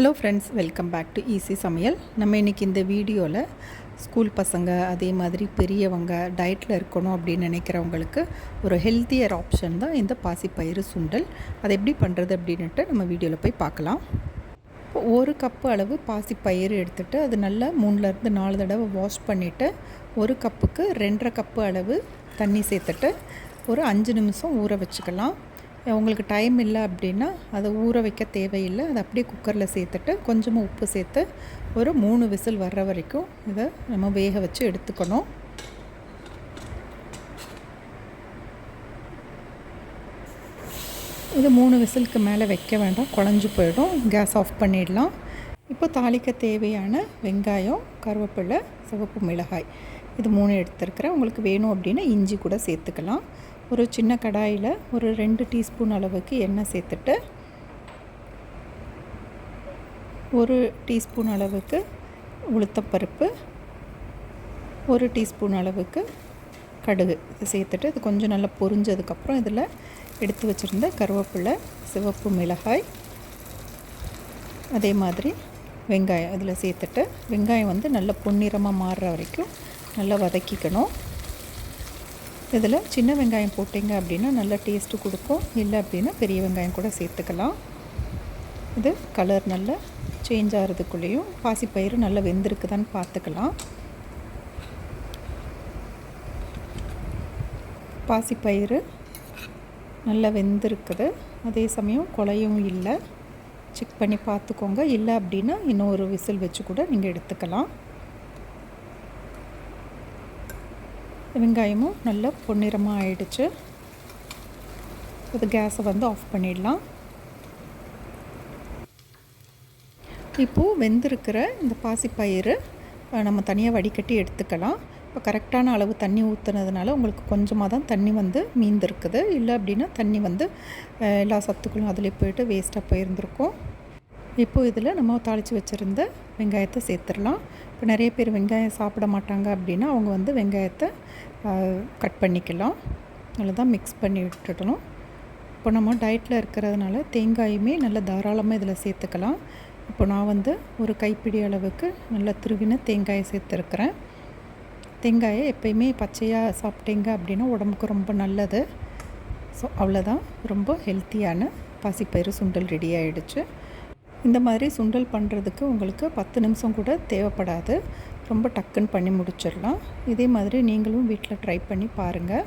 Hello friends welcome back to easy சமையல் நம்ம இன்றைக்கி இந்த வீடியோவில் ஸ்கூல் பசங்க அதே மாதிரி பெரியவங்க டயட்டில் இருக்கணும் அப்படின்னு நினைக்கிறவங்களுக்கு ஒரு ஹெல்த்தியர் ஆப்ஷன் தான் இந்த பாசிப்பயிறு சுண்டல். அதை எப்படி பண்ணுறது அப்படின்ட்டு நம்ம வீடியோவில் போய் பார்க்கலாம். ஒரு கப்பு அளவு பாசிப்பயிறு எடுத்துகிட்டு அது நல்லா மூணுலேருந்து நாலு தடவை வாஷ் பண்ணிவிட்டு ஒரு கப்புக்கு ரெண்டரை கப்பு அளவு தண்ணி சேர்த்துட்டு ஒரு அஞ்சு நிமிஷம் ஊற வச்சுக்கலாம். உங்களுக்கு டைம் இல்லை அப்படின்னா அதை ஊற வைக்க தேவையில்லை. அதை அப்படியே குக்கரில் சேர்த்துட்டு கொஞ்சமாக உப்பு சேர்த்து ஒரு மூணு விசில் வர்ற வரைக்கும் இதை நம்ம வேக வச்சு எடுத்துக்கணும். இது மூணு விசிலுக்கு மேலே வைக்க வேண்டாம். குழஞ்சி போயிடும். கேஸ் ஆஃப் பண்ணிடலாம். இப்போ தாளிக்க தேவையான வெங்காயம் கருவேப்பிலை சிவப்பு மிளகாய் இது மூணு எடுத்துருக்கிறேன். உங்களுக்கு வேணும் அப்படின்னா இஞ்சி கூட சேர்த்துக்கலாம். ஒரு சின்ன கடாயில் ஒரு ரெண்டு டீஸ்பூன் அளவுக்கு எண்ணெய் சேர்த்துட்டு ஒரு டீஸ்பூன் அளவுக்கு உளுத்தப்பருப்பு ஒரு டீஸ்பூன் அளவுக்கு கடுகு. சேர்த்துட்டு இது கொஞ்சம் நல்லா பொரிஞ்சதுக்கப்புறம் இதில் எடுத்து வச்சுருந்த கருவேப்பிலை சிவப்பு மிளகாய் அதே மாதிரி வெங்காயம் இதில் சேர்த்துட்டு வெங்காயம் வந்து நல்லா பொன்னிறமாக மாறுற வரைக்கும் நல்லா வதக்கிக்கணும். இதில் சின்ன வெங்காயம் போட்டிங்க அப்படின்னா நல்லா டேஸ்ட்டு கொடுக்கும். இல்லை அப்படின்னா பெரிய வெங்காயம் கூட சேர்த்துக்கலாம். இது கலர் நல்லா சேஞ்ச் ஆகிறதுக்குள்ளேயும் பாசிப்பயிறு நல்லா வெந்திருக்குதான்னு பார்த்துக்கலாம். பாசிப்பயிறு நல்லா வெந்திருக்குது. அதே சமயம் குலையும் இல்லை. செக் பண்ணி பார்த்துக்கோங்க. இல்லை அப்படின்னா இன்னொரு விசில் வச்சு கூட நீங்கள் எடுத்துக்கலாம். வெங்காயமும் நல்லா பொன்னிறமாக ஆயிடுச்சு. இது கேஸை வந்து ஆஃப் பண்ணிடலாம். இப்போது வெந்திருக்கிற இந்த பாசிப்பயிறு நம்ம தனியாக வடிகட்டி எடுத்துக்கலாம். இப்போ கரெக்டான அளவு தண்ணி ஊற்றுனதுனால உங்களுக்கு கொஞ்சமாக தான் தண்ணி வந்து மீந்திருக்குது. இல்லை அப்படின்னா தண்ணி வந்து எல்லா சத்துக்களும் அதில் போயிட்டு வேஸ்ட்டாக போயிருந்துருக்கும். இப்போது இதில் நம்ம தாளித்து வச்சுருந்த வெங்காயத்தை சேர்த்துடலாம். இப்போ நிறைய பேர் வெங்காயம் சாப்பிட மாட்டாங்க அப்படின்னா அவங்க வந்து வெங்காயத்தை கட் பண்ணிக்கலாம். அதில் தான் மிக்ஸ் பண்ணி விட்டுடணும். இப்போ நம்ம டயட்டில் இருக்கிறதுனால தேங்காயுமே நல்லா தாராளமாக இதில் சேர்த்துக்கலாம். இப்போ நான் வந்து ஒரு கைப்பிடி அளவுக்கு நல்லா திருவின தேங்காயை சேர்த்துருக்குறேன். தேங்காயை எப்பயுமே பச்சையாக சாப்பிட்டீங்க அப்படின்னா உடம்புக்கு ரொம்ப நல்லது. ஸோ அவ்வளோதான் ரொம்ப ஹெல்த்தியான பாசிப்பயிறு சுண்டல் ரெடி ஆகிடுச்சு இந்த மாதிரி சுண்டல் பண்ணுறதுக்கு உங்களுக்கு பத்து நிமிஷம் கூட தேவைப்படாது. ரொம்ப டக்குன்னு பண்ணி முடிச்சிடலாம். இதே மாதிரி நீங்களும் வீட்டில் ட்ரை பண்ணி பாருங்கள்